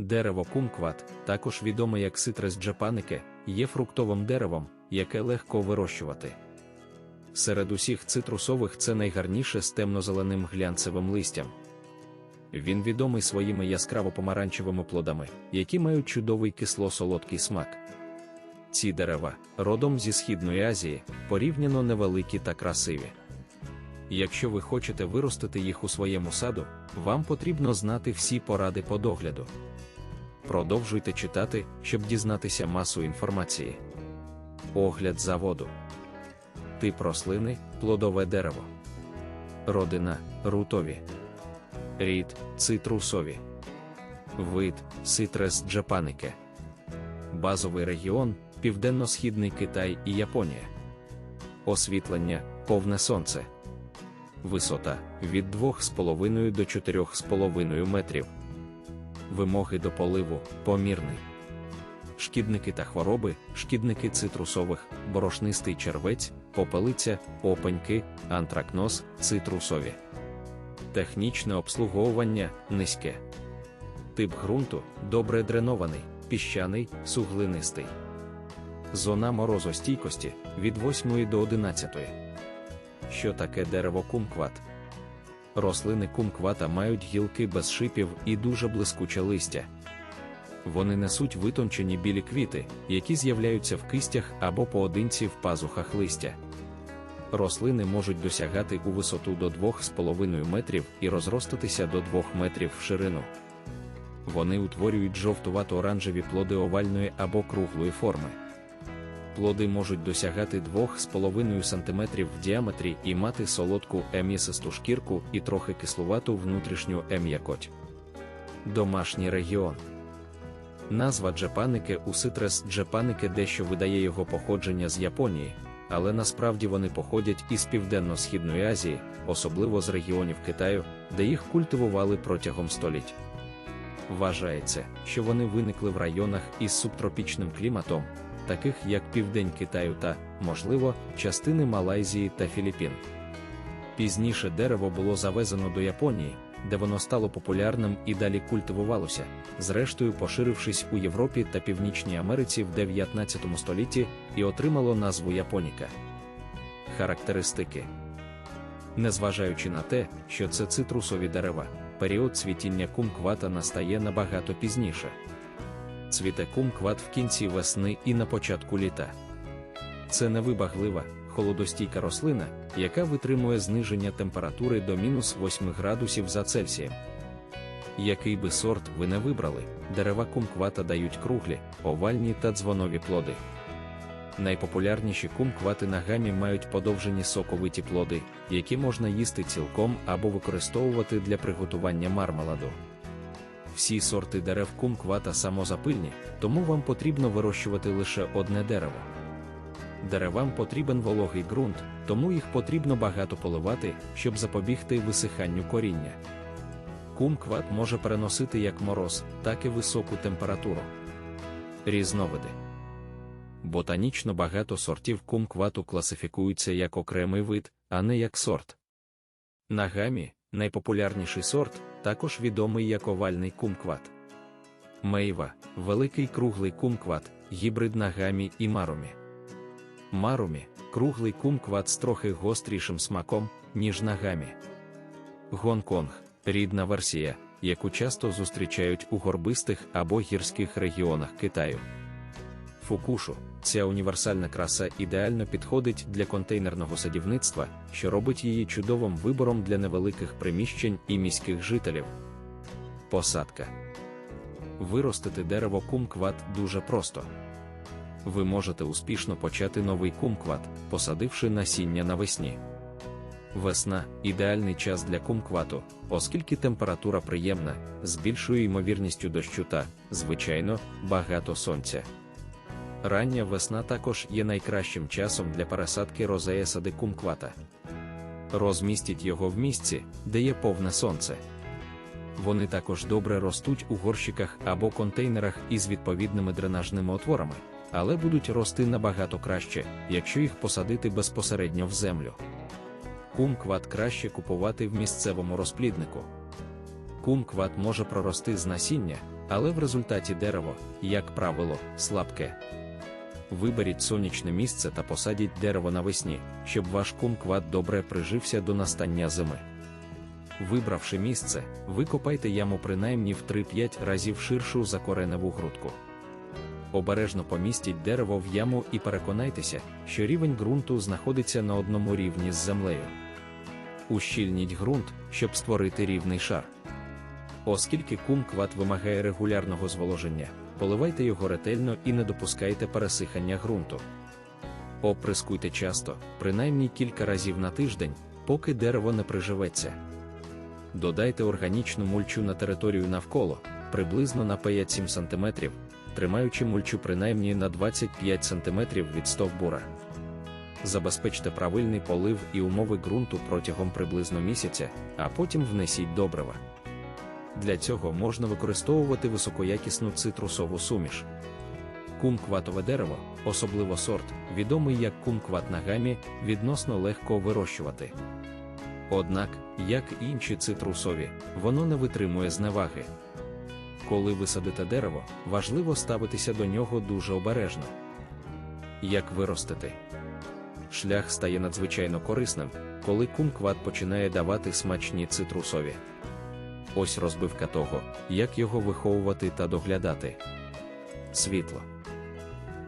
Дерево кумкват, також відоме як ситрес джапанике, є фруктовим деревом, яке легко вирощувати. Серед усіх цитрусових це найгарніше з темно-зеленим глянцевим листям. Він відомий своїми яскраво-помаранчевими плодами, які мають чудовий кисло-солодкий смак. Ці дерева, родом зі Східної Азії, порівняно невеликі та красиві. Якщо ви хочете виростити їх у своєму саду, вам потрібно знати всі поради по догляду. Продовжуйте читати, щоб дізнатися масу інформації. Огляд заводу. Тип рослини плодове дерево. Родина рутові. Рід цитрусові. Вид ситрес джапанике. Базовий регіон Південно-Східний Китай і Японія. Освітлення повне сонце. Висота від 2,5 до 4,5 метрів. Вимоги до поливу помірний. Шкідники та хвороби, шкідники цитрусових, борошнистий червець, попелиця, опеньки, антракноз, цитрусові. Технічне обслуговування низьке. Тип ґрунту добре дренований, піщаний, суглинистий. Зона морозостійкості від 8 до 11. Що таке дерево кумкват? Рослини кумквата мають гілки без шипів і дуже блискуче листя. Вони несуть витончені білі квіти, які з'являються в кистях або поодинці в пазухах листя. Рослини можуть досягати у висоту до 2,5 метрів і розростатися до 2 метрів в ширину. Вони утворюють жовтувато-оранжеві плоди овальної або круглої форми. Плоди можуть досягати 2,5 см в діаметрі і мати солодку ем'ясисту шкірку і трохи кислувату внутрішню ем'якоть. Домашній регіон. Назва джепаники у ситрес джепаники дещо видає його походження з Японії, але насправді вони походять із Південно-Східної Азії, особливо з регіонів Китаю, де їх культивували протягом століть. Вважається, що вони виникли в районах із субтропічним кліматом, таких як Південь Китаю та, можливо, частини Малайзії та Філіппін. Пізніше дерево було завезено до Японії, де воно стало популярним і далі культивувалося, зрештою поширившись у Європі та Північній Америці в 19 столітті і отримало назву Японіка. Характеристики Незважаючи на те, що це цитрусові дерева, період цвітіння кумквата настає набагато пізніше. Цвіте кумкват в кінці весни і на початку літа. Це невибаглива, холодостійка рослина, яка витримує зниження температури до мінус 8 градусів за Цельсієм. Який би сорт ви не вибрали, дерева кумквата дають круглі, овальні та дзвонові плоди. Найпопулярніші кумквати на гамі мають подовжені соковиті плоди, які можна їсти цілком або використовувати для приготування мармеладу. Всі сорти дерев кумквата самозапильні, тому вам потрібно вирощувати лише одне дерево. Деревам потрібен вологий ґрунт, тому їх потрібно багато поливати, щоб запобігти висиханню коріння. Кумкват може переносити як мороз, так і високу температуру. Різновиди Ботанічно багато сортів кумквату класифікуються як окремий вид, а не як сорт. Нагамі найпопулярніший сорт, також відомий як овальний кумкват. Мейва великий круглий кумкват, гібрид нагамі і марумі. Марумі круглий кумкват з трохи гострішим смаком, ніж нагамі. Гонконг рідна версія, яку часто зустрічають у горбистих або гірських регіонах Китаю. Фукушу ця універсальна краса ідеально підходить для контейнерного садівництва, що робить її чудовим вибором для невеликих приміщень і міських жителів. Посадка виростити дерево кумкват дуже просто. Ви можете успішно почати новий кумкват, посадивши насіння навесні. Весна ідеальний час для кумквату, оскільки температура приємна, з більшою ймовірністю дощу та, звичайно, багато сонця. Рання весна також є найкращим часом для пересадки розея кумквата. Розмістіть його в місці, де є повне сонце. Вони також добре ростуть у горщиках або контейнерах із відповідними дренажними отворами, але будуть рости набагато краще, якщо їх посадити безпосередньо в землю. Кумкват краще купувати в місцевому розпліднику. Кумкват може прорости з насіння, але в результаті дерево, як правило, слабке. Виберіть сонячне місце та посадіть дерево навесні, щоб ваш кумкват добре прижився до настання зими. Вибравши місце, викопайте яму принаймні в 3-5 разів ширшу за кореневу грудку. Обережно помістіть дерево в яму і переконайтеся, що рівень ґрунту знаходиться на одному рівні з землею. Ущільніть ґрунт, щоб створити рівний шар. Оскільки кумкват вимагає регулярного зволоження, поливайте його ретельно і не допускайте пересихання ґрунту. Оприскуйте часто, принаймні кілька разів на тиждень, поки дерево не приживеться. Додайте органічну мульчу на територію навколо, приблизно на 5-7 см, тримаючи мульчу принаймні на 25 см від стовбура. Забезпечте правильний полив і умови ґрунту протягом приблизно місяця, а потім внесіть добрива. Для цього можна використовувати високоякісну цитрусову суміш. Кумкватове дерево, особливо сорт, відомий як кумкват нагамі, відносно легко вирощувати. Однак, як і інші цитрусові, воно не витримує зневаги. Коли ви садите дерево, важливо ставитися до нього дуже обережно. Як виростити? Шлях стає надзвичайно корисним, коли кумкват починає давати смачні цитрусові. Ось розбивка того, як його виховувати та доглядати. Світло.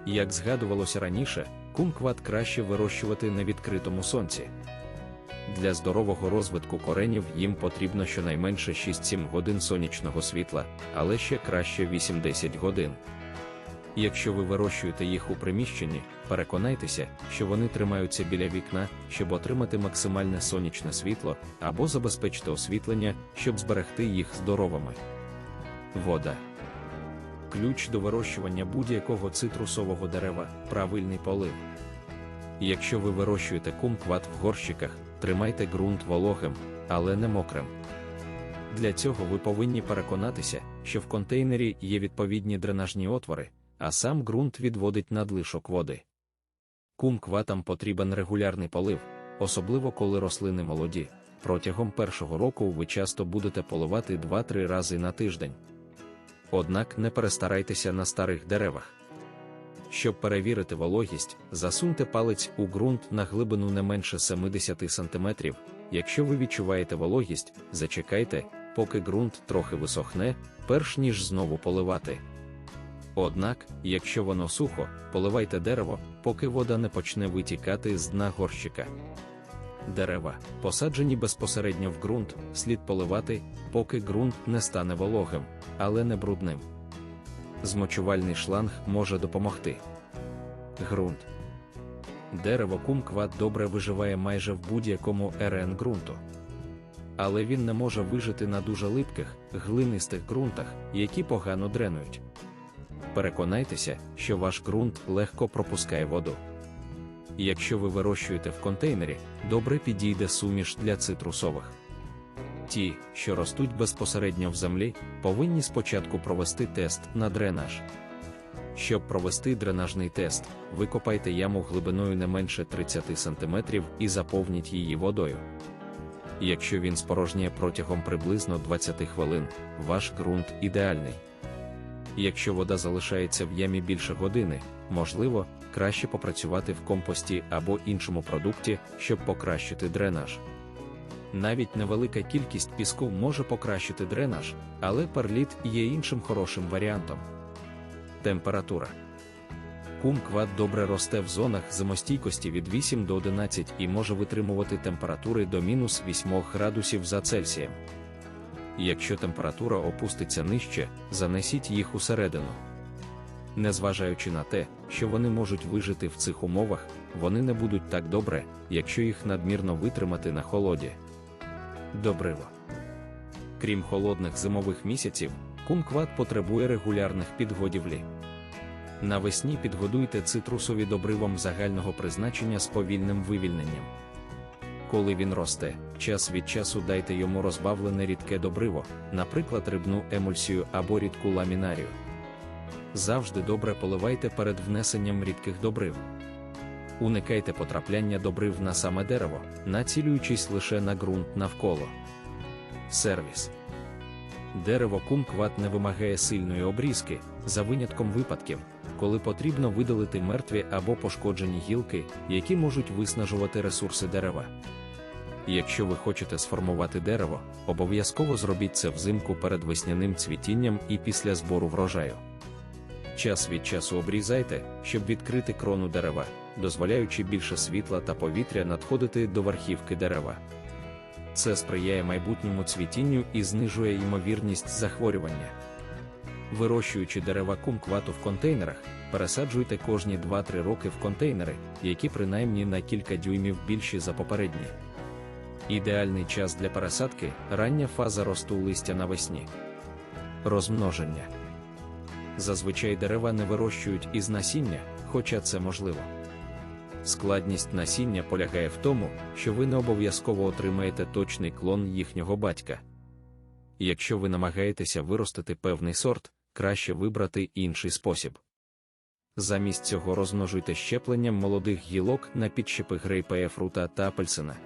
Як згадувалося раніше, кумкват краще вирощувати на відкритому сонці. Для здорового розвитку коренів їм потрібно щонайменше 6-7 годин сонячного світла, але ще краще 8-10 годин. Якщо ви вирощуєте їх у приміщенні, переконайтеся, що вони тримаються біля вікна, щоб отримати максимальне сонячне світло, або забезпечте освітлення, щоб зберегти їх здоровими. Вода. Ключ до вирощування будь-якого цитрусового дерева правильний полив. Якщо ви вирощуєте кумкват в горщиках, тримайте ґрунт вологим, але не мокрим. Для цього ви повинні переконатися, що в контейнері є відповідні дренажні отвори, а сам ґрунт відводить надлишок води. Кумкватам потрібен регулярний полив, особливо коли рослини молоді. Протягом першого року ви часто будете поливати 2-3 рази на тиждень. Однак не перестарайтеся на старих деревах. Щоб перевірити вологість, засуньте палець у ґрунт на глибину не менше 70 см. Якщо ви відчуваєте вологість, зачекайте, поки ґрунт трохи висохне, перш ніж знову поливати. Однак, якщо воно сухо, поливайте дерево, поки вода не почне витікати з дна горщика. Дерева, посаджені безпосередньо в ґрунт, слід поливати, поки ґрунт не стане вологим, але не брудним. Змочувальний шланг може допомогти. Ґрунт. Дерево кумкват добре виживає майже в будь-якому РН ґрунту. Але він не може вижити на дуже липких, глинистих ґрунтах, які погано дренують. Переконайтеся, що ваш ґрунт легко пропускає воду. Якщо ви вирощуєте в контейнері, добре підійде суміш для цитрусових. Ті, що ростуть безпосередньо в землі, повинні спочатку провести тест на дренаж. Щоб провести дренажний тест, викопайте яму глибиною не менше 30 см і заповніть її водою. Якщо він спорожніє протягом приблизно 20 хвилин, ваш ґрунт ідеальний. Якщо вода залишається в ямі більше години, можливо, краще попрацювати в компості або іншому продукті, щоб покращити дренаж. Навіть невелика кількість піску може покращити дренаж, але перліт є іншим хорошим варіантом. Температура. Кумкват добре росте в зонах зимостійкості від 8 до 11 і може витримувати температури до мінус 8 градусів за Цельсієм. Якщо температура опуститься нижче, занесіть їх усередину. Незважаючи на те, що вони можуть вижити в цих умовах, вони не будуть так добре, якщо їх надмірно витримати на холоді. Добриво. Крім холодних зимових місяців, кумкват потребує регулярних підгодівлі. Навесні підгодуйте цитрусові добривом загального призначення з повільним вивільненням. Коли він росте, час від часу дайте йому розбавлене рідке добриво, наприклад, рибну емульсію або рідку ламінарію. Завжди добре поливайте перед внесенням рідких добрив. Уникайте потрапляння добрив на саме дерево, націлюючись лише на ґрунт навколо. Сервіс. Дерево кумкват не вимагає сильної обрізки, за винятком випадків, коли потрібно видалити мертві або пошкоджені гілки, які можуть виснажувати ресурси дерева. Якщо ви хочете сформувати дерево, обов'язково зробіть це взимку перед весняним цвітінням і після збору врожаю. Час від часу обрізайте, щоб відкрити крону дерева, дозволяючи більше світла та повітря надходити до верхівки дерева. Це сприяє майбутньому цвітінню і знижує ймовірність захворювання. Вирощуючи дерева кумквату в контейнерах, пересаджуйте кожні 2-3 роки в контейнери, які принаймні на кілька дюймів більші за попередні. Ідеальний час для пересадки рання фаза росту листя навесні. Розмноження. Зазвичай дерева не вирощують із насіння, хоча це можливо. Складність насіння полягає в тому, що ви не обов'язково отримаєте точний клон їхнього батька. Якщо ви намагаєтеся виростити певний сорт, краще вибрати інший спосіб. Замість цього розмножуйте щепленням молодих гілок на підщепи грейпеєфрута та апельсина.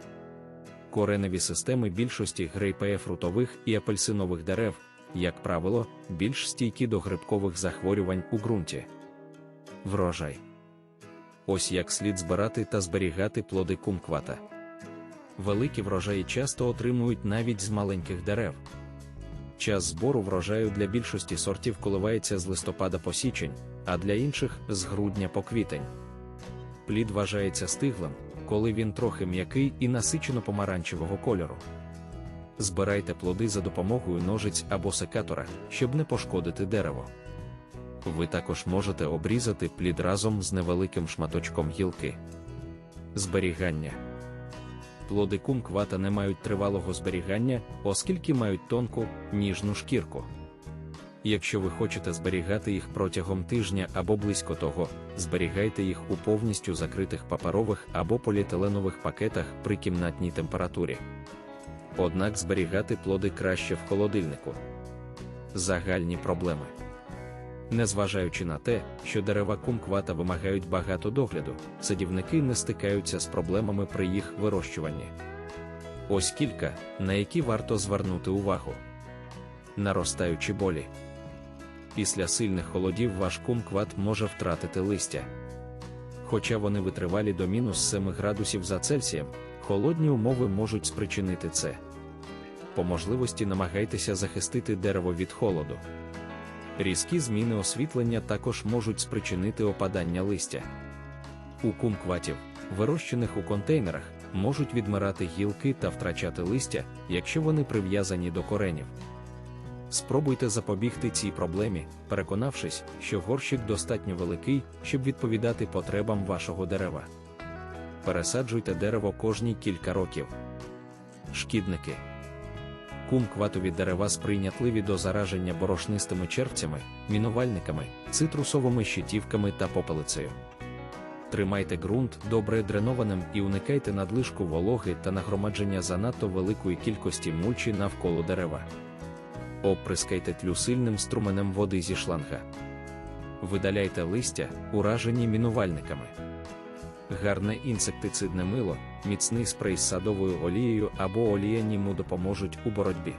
Кореневі системи більшості грейпеєфрутових і апельсинових дерев, як правило, більш стійкі до грибкових захворювань у ґрунті. Врожай. Ось як слід збирати та зберігати плоди кумквата. Великі врожаї часто отримують навіть з маленьких дерев. Час збору врожаю для більшості сортів коливається з листопада по січень, а для інших з грудня по квітень. Плід вважається стиглим, коли він трохи м'який і насичено помаранчевого кольору. Збирайте плоди за допомогою ножиць або секатора, щоб не пошкодити дерево. Ви також можете обрізати плід разом з невеликим шматочком гілки. Зберігання плоди кумквата не мають тривалого зберігання, оскільки мають тонку, ніжну шкірку. Якщо ви хочете зберігати їх протягом тижня або близько того, зберігайте їх у повністю закритих паперових або поліетиленових пакетах при кімнатній температурі. Однак зберігати плоди краще в холодильнику. Загальні проблеми. Незважаючи на те, що дерева кумквата вимагають багато догляду, садівники не стикаються з проблемами при їх вирощуванні. Ось кілька, на які варто звернути увагу. Наростаючі болі. Після сильних холодів ваш кумкват може втратити листя. Хоча вони витривалі до мінус 7 градусів за Цельсієм, холодні умови можуть спричинити це. По можливості намагайтеся захистити дерево від холоду. Різкі зміни освітлення також можуть спричинити опадання листя. У кумкватів, вирощених у контейнерах, можуть відмирати гілки та втрачати листя, якщо вони прив'язані до коренів. Спробуйте запобігти цій проблемі, переконавшись, що горщик достатньо великий, щоб відповідати потребам вашого дерева. Пересаджуйте дерево кожні кілька років. Шкідники кумкватові дерева сприйнятливі до зараження борошнистими червцями, мінувальниками, цитрусовими щитівками та попелицею. Тримайте ґрунт добре дренованим і уникайте надлишку вологи та нагромадження занадто великої кількості мульчі навколо дерева. Оприскайте тлю сильним струменем води зі шланга. Видаляйте листя, уражені мінувальниками. Гарне інсектицидне мило, міцний спрей з садовою олією або олія німу допоможуть у боротьбі.